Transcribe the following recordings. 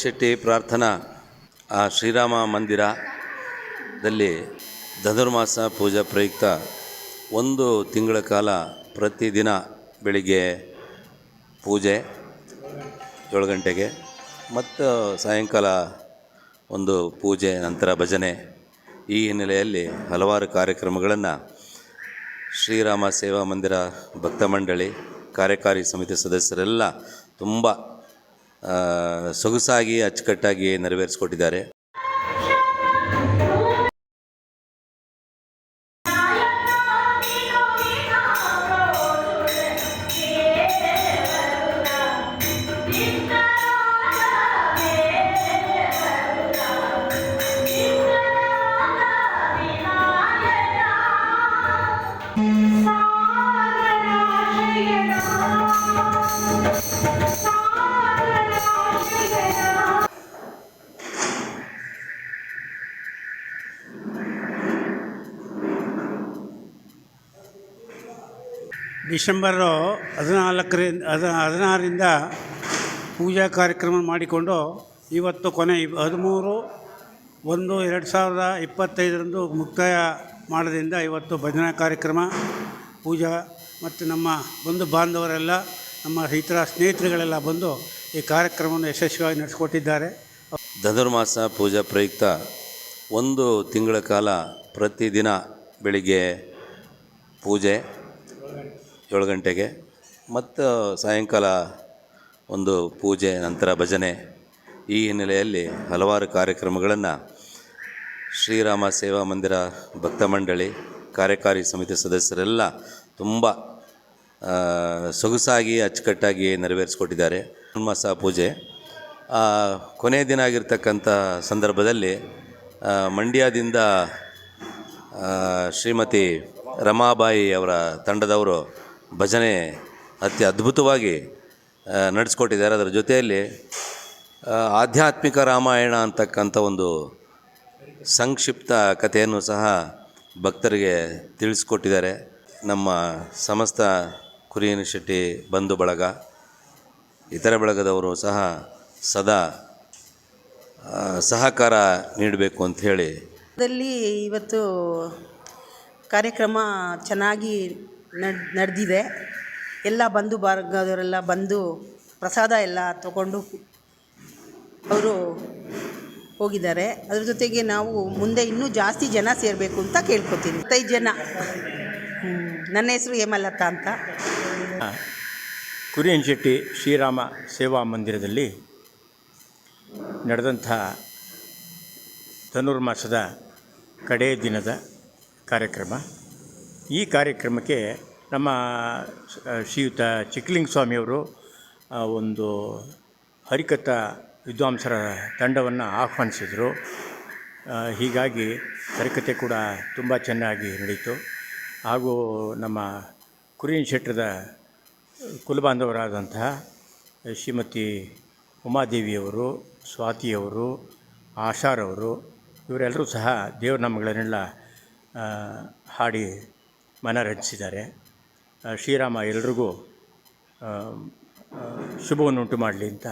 ಶೆಟ್ಟಿ ಪ್ರಾರ್ಥನಾ, ಆ ಶ್ರೀರಾಮ ಮಂದಿರದಲ್ಲಿ ಧನುರ್ಮಾಸ ಪೂಜಾ ಪ್ರಯುಕ್ತ ಒಂದು ತಿಂಗಳ ಕಾಲ ಪ್ರತಿದಿನ ಬೆಳಿಗ್ಗೆ ಪೂಜೆ ಏಳು ಗಂಟೆಗೆ, ಮತ್ತು ಸಾಯಂಕಾಲ ಒಂದು ಪೂಜೆ, ನಂತರ ಭಜನೆ. ಈ ಹಿನ್ನೆಲೆಯಲ್ಲಿ ಹಲವಾರು ಕಾರ್ಯಕ್ರಮಗಳನ್ನು ಶ್ರೀರಾಮ ಸೇವಾ ಮಂದಿರ ಭಕ್ತ ಮಂಡಳಿ, ಕಾರ್ಯಕಾರಿ ಸಮಿತಿ ಸದಸ್ಯರೆಲ್ಲ ತುಂಬ ಸೊಗಸಾಗಿ ಅಚ್ಚುಕಟ್ಟಾಗಿ ನೆರವೇರಿಸ್ಕೊಟ್ಟಿದ್ದಾರೆ. ಡಿಸೆಂಬರು ಹದಿನಾಲ್ಕರಿಂದ ಹದ ಹದಿನಾರರಿಂದ ಪೂಜಾ ಕಾರ್ಯಕ್ರಮ ಮಾಡಿಕೊಂಡು ಇವತ್ತು ಕೊನೆ ಹದಿಮೂರು ಒಂದು ಎರಡು ಸಾವಿರದ ಇಪ್ಪತ್ತೈದರಂದು ಮುಕ್ತಾಯ ಮಾಡೋದ್ರಿಂದ ಇವತ್ತು ಭಜನಾ ಕಾರ್ಯಕ್ರಮ, ಪೂಜಾ ಮತ್ತು ನಮ್ಮ ಬಂಧು ಬಾಂಧವರೆಲ್ಲ, ನಮ್ಮ ಇತರ ಸ್ನೇಹಿತರುಗಳೆಲ್ಲ ಬಂದು ಈ ಕಾರ್ಯಕ್ರಮವನ್ನು ಯಶಸ್ವಿಯಾಗಿ ನಡೆಸಿಕೊಟ್ಟಿದ್ದಾರೆ. ಧನುರ್ಮಾಸ ಪೂಜಾ ಪ್ರಯುಕ್ತ ಒಂದು ತಿಂಗಳ ಕಾಲ ಪ್ರತಿದಿನ ಬೆಳಿಗ್ಗೆ ಪೂಜೆ ಏಳು ಗಂಟೆಗೆ ಮತ್ತು ಸಾಯಂಕಾಲ ಒಂದು ಪೂಜೆ, ನಂತರ ಭಜನೆ. ಈ ಹಿನ್ನೆಲೆಯಲ್ಲಿ ಹಲವಾರು ಕಾರ್ಯಕ್ರಮಗಳನ್ನು ಶ್ರೀರಾಮ ಸೇವಾ ಮಂದಿರ ಭಕ್ತ ಮಂಡಳಿ, ಕಾರ್ಯಕಾರಿ ಸಮಿತಿ ಸದಸ್ಯರೆಲ್ಲ ತುಂಬ ಸೊಗಸಾಗಿ, ಅಚ್ಚುಕಟ್ಟಾಗಿ ನೆರವೇರಿಸ್ಕೊಟ್ಟಿದ್ದಾರೆ. ಮಾಸ ಪೂಜೆ. ಕೊನೆಯ ದಿನ ಆಗಿರ್ತಕ್ಕಂಥ ಸಂದರ್ಭದಲ್ಲಿ ಮಂಡ್ಯದಿಂದ ಶ್ರೀಮತಿ ರಮಾಬಾಯಿ ಅವರ ತಂಡದವರು ಭಜನೆ ಅತಿ ಅದ್ಭುತವಾಗಿ ನಡೆಸ್ಕೊಟ್ಟಿದ್ದಾರೆ. ಅದರ ಜೊತೆಯಲ್ಲಿ ಆಧ್ಯಾತ್ಮಿಕ ರಾಮಾಯಣ ಅಂತಕ್ಕಂಥ ಒಂದು ಸಂಕ್ಷಿಪ್ತ ಕಥೆಯನ್ನು ಸಹ ಭಕ್ತರಿಗೆ ತಿಳಿಸ್ಕೊಟ್ಟಿದ್ದಾರೆ. ನಮ್ಮ ಸಮಸ್ತ ಕುರಿಯನ ಶೆಟ್ಟಿ, ಬಂಧು ಬಳಗ, ಇತರ ಬಳಗದವರು ಸಹ ಸದಾ ಸಹಕಾರ ನೀಡಬೇಕು ಅಂತ ಹೇಳಿ ದಲ್ಲಿ ಇವತ್ತು ಕಾರ್ಯಕ್ರಮ ಚೆನ್ನಾಗಿ ನಡ್, ನಡೆದಿದೆ. ಎಲ್ಲ ಬಂಧು ಬಾರ್ಗದವರೆಲ್ಲ ಬಂದು ಪ್ರಸಾದ ಎಲ್ಲ ತಗೊಂಡು ಅವರು ಹೋಗಿದ್ದಾರೆ. ಅದ್ರ ಜೊತೆಗೆ ನಾವು ಮುಂದೆ ಇನ್ನೂ ಜಾಸ್ತಿ ಜನ ಸೇರಬೇಕು ಅಂತ ಕೇಳ್ಕೊತೀನಿ. ಇಪ್ಪತ್ತೈದು ಜನ. ನನ್ನ ಹೆಸರು ಹೇಮಲತಾ ಅಂತ. ಕುರಿಯನ್ ಶೆಟ್ಟಿ ಶ್ರೀರಾಮ ಸೇವಾ ಮಂದಿರದಲ್ಲಿ ನಡೆದಂಥ ಧನುರ್ಮಾಸದ ಕಡೆಯ ದಿನದ ಕಾರ್ಯಕ್ರಮ. ಈ ಕಾರ್ಯಕ್ರಮಕ್ಕೆ ನಮ್ಮ ಶ್ರೀಯುತ ಚಿಕ್ಕಲಿಂಗ ಸ್ವಾಮಿಯವರು ಒಂದು ಹರಿಕಥಾ ವಿದ್ವಾಂಸರ ತಂಡವನ್ನು ಆಹ್ವಾನಿಸಿದರು. ಹೀಗಾಗಿ ಹರಿಕತೆ ಕೂಡ ತುಂಬ ಚೆನ್ನಾಗಿ ನಡೀತು. ಹಾಗೂ ನಮ್ಮ ಕುರಿಯನ್ ಶೆಟ್ಟರದ ಕುಲಬಾಂಧವರಾದಂತಹ ಶ್ರೀಮತಿ ಉಮಾದೇವಿಯವರು, ಸ್ವಾತಿಯವರು, ಆಶಾರವರು, ಇವರೆಲ್ಲರೂ ಸಹ ದೇವರ ನಮ್ಮಗಳನ್ನೆಲ್ಲ ಹಾಡಿ ಮನರಂಜಿಸಿದ್ದಾರೆ ಶ್ರೀರಾಮ ಎಲ್ರಿಗೂ ಶುಭವನ್ನುಂಟು ಮಾಡಲಿ ಅಂತ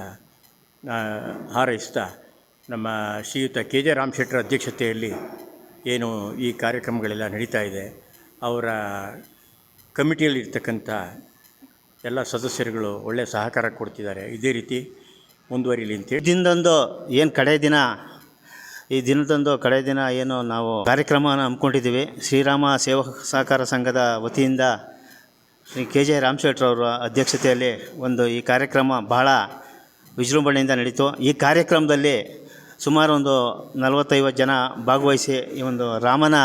ಹಾರೈಸ್ತಾ ನಮ್ಮ ಶ್ರೀಯುತ ಕೆ ಜೆ ರಾಮಶೆಟ್ಟರ ಅಧ್ಯಕ್ಷತೆಯಲ್ಲಿ ಏನು ಈ ಕಾರ್ಯಕ್ರಮಗಳೆಲ್ಲ ನಡೀತಾ ಇದೆ. ಅವರ ಕಮಿಟಿಯಲ್ಲಿರ್ತಕ್ಕಂಥ ಎಲ್ಲ ಸದಸ್ಯರುಗಳು ಒಳ್ಳೆಯ ಸಹಕಾರ ಕೊಡ್ತಿದ್ದಾರೆ. ಇದೇ ರೀತಿ ಮುಂದುವರಿಲಿ ಅಂತೇಳಿ ದಿನದಂದು ಏನು ಕಡೆ ದಿನ ಈ ದಿನದಂದು ಕಡೆ ದಿನ ಏನು ನಾವು ಕಾರ್ಯಕ್ರಮವನ್ನು ಹಮ್ಮಿಕೊಂಡಿದ್ದೀವಿ. ಶ್ರೀರಾಮ ಸೇವಕ ಸಹಕಾರ ಸಂಘದ ವತಿಯಿಂದ ಶ್ರೀ ಕೆ ಜೆ ರಾಮಶೇಟ್ರವರ ಅಧ್ಯಕ್ಷತೆಯಲ್ಲಿ ಒಂದು ಈ ಕಾರ್ಯಕ್ರಮ ಬಹಳ ವಿಜೃಂಭಣೆಯಿಂದ ನಡೀತು. ಈ ಕಾರ್ಯಕ್ರಮದಲ್ಲಿ ಸುಮಾರು ಒಂದು ನಲವತ್ತೈವತ್ತು ಜನ ಭಾಗವಹಿಸಿ ಈ ಒಂದು ರಾಮನ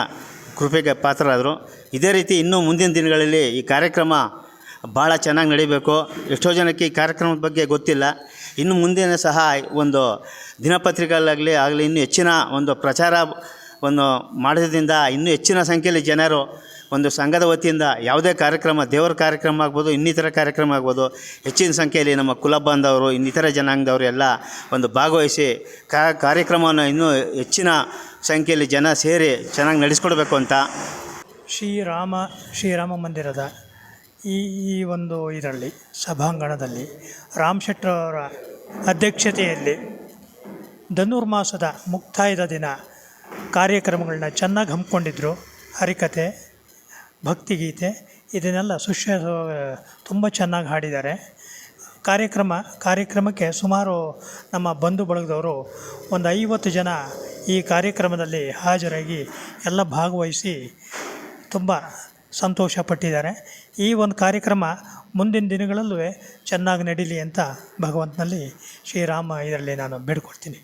ಕೃಪೆಗೆ ಪಾತ್ರರಾದರು. ಇದೇ ರೀತಿ ಇನ್ನೂ ಮುಂದಿನ ದಿನಗಳಲ್ಲಿ ಈ ಕಾರ್ಯಕ್ರಮ ಭಾಳ ಚೆನ್ನಾಗಿ ನಡೀಬೇಕು. ಎಷ್ಟೋ ಜನಕ್ಕೆ ಈ ಕಾರ್ಯಕ್ರಮದ ಬಗ್ಗೆ ಗೊತ್ತಿಲ್ಲ. ಇನ್ನು ಮುಂದಿನ ಸಹ ಒಂದು ದಿನಪತ್ರಿಕೆಗಳಾಗಲಿ ಆಗಲಿ, ಇನ್ನೂ ಹೆಚ್ಚಿನ ಒಂದು ಪ್ರಚಾರ ಒಂದು ಮಾಡೋದ್ರಿಂದ ಇನ್ನೂ ಹೆಚ್ಚಿನ ಸಂಖ್ಯೆಯಲ್ಲಿ ಜನರು ಒಂದು ಸಂಘದ ವತಿಯಿಂದ ಯಾವುದೇ ಕಾರ್ಯಕ್ರಮ, ದೇವರ ಕಾರ್ಯಕ್ರಮ ಆಗ್ಬೋದು, ಇನ್ನಿತರ ಕಾರ್ಯಕ್ರಮ ಆಗ್ಬೋದು, ಹೆಚ್ಚಿನ ಸಂಖ್ಯೆಯಲ್ಲಿ ನಮ್ಮ ಕುಲ ಬಾಂಧವರು, ಇನ್ನಿತರ ಜನಾಂಗದವರು ಎಲ್ಲ ಒಂದು ಭಾಗವಹಿಸಿ ಕಾರ್ಯಕ್ರಮವನ್ನು ಇನ್ನೂ ಹೆಚ್ಚಿನ ಸಂಖ್ಯೆಯಲ್ಲಿ ಜನ ಸೇರಿ ಚೆನ್ನಾಗಿ ನಡೆಸ್ಕೊಡ್ಬೇಕು ಅಂತ. ಶ್ರೀರಾಮ ಶ್ರೀರಾಮ ಮಂದಿರದ ಈ ಈ ಒಂದು ಇದರಲ್ಲಿ, ಸಭಾಂಗಣದಲ್ಲಿ ರಾಮ್ ಶೆಟ್ಟರವರ ಅಧ್ಯಕ್ಷತೆಯಲ್ಲಿ ಧನುರ್ಮಾಸದ ಮುಕ್ತಾಯದ ದಿನ ಕಾರ್ಯಕ್ರಮಗಳನ್ನ ಚೆನ್ನಾಗಿ ಹಮ್ಮಿಕೊಂಡಿದ್ರು. ಹರಿಕತೆ, ಭಕ್ತಿಗೀತೆ, ಇದನ್ನೆಲ್ಲ ಸುಶ್ರ, ತುಂಬ ಚೆನ್ನಾಗಿ ಹಾಡಿದ್ದಾರೆ. ಕಾರ್ಯಕ್ರಮ, ಕಾರ್ಯಕ್ರಮಕ್ಕೆ ಸುಮಾರು ನಮ್ಮ ಬಂಧು ಬಳಗದವರು ಒಂದು ಐವತ್ತು ಜನ ಈ ಕಾರ್ಯಕ್ರಮದಲ್ಲಿ ಹಾಜರಾಗಿ ಎಲ್ಲ ಭಾಗವಹಿಸಿ ತುಂಬ ಸಂತೋಷ ಪಟ್ಟಿದ್ದಾರೆ ಈ ಒಂದು ಕಾರ್ಯಕ್ರಮ ಮುಂದಿನ ದಿನಗಳಲ್ಲೂ ಚೆನ್ನಾಗಿ ನಡೀಲಿ ಅಂತ ಭಗವಂತನಲ್ಲಿ ಶ್ರೀರಾಮ ಇದರಲ್ಲಿ ನಾನು ಬೇಡ್ಕೊಡ್ತೀನಿ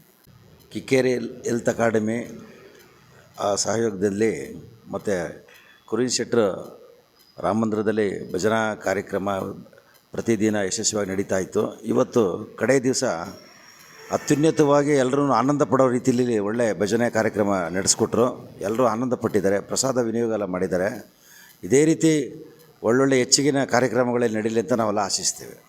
ಕಿಕ್ಕೇರಿ ಹೆಲ್ತ್ ಅಕಾಡೆಮಿ, ಆ ಸಹಯೋಗದಲ್ಲಿ ಮತ್ತು ಕುರಿನ್ ಶೆಟ್ರ್ ರಾಮ ಮಂದಿರದಲ್ಲಿ ಭಜನಾ ಕಾರ್ಯಕ್ರಮ ಪ್ರತಿದಿನ ಯಶಸ್ವಿಯಾಗಿ ನಡೀತಾ ಇತ್ತು. ಇವತ್ತು ಕಡೆ ದಿವಸ ಅತ್ಯುನ್ನತವಾಗಿ ಎಲ್ಲರೂ ಆನಂದ ಪಡೋ ರೀತಿಯಲ್ಲಿ ಒಳ್ಳೆಯ ಭಜನೆ ಕಾರ್ಯಕ್ರಮ ನಡೆಸ್ಕೊಟ್ರು. ಎಲ್ಲರೂ ಆನಂದ ಪಟ್ಟಿದ್ದಾರೆ, ಪ್ರಸಾದ ವಿನಿಯೋಗ ಎಲ್ಲ ಮಾಡಿದ್ದಾರೆ. ಇದೇ ರೀತಿ ಒಳ್ಳೊಳ್ಳೆ ಹೆಚ್ಚಿಗಿನ ಕಾರ್ಯಕ್ರಮಗಳಲ್ಲಿ ನಡೀಲಿ ಅಂತ ನಾವೆಲ್ಲ ಆಶಿಸ್ತೇವೆ.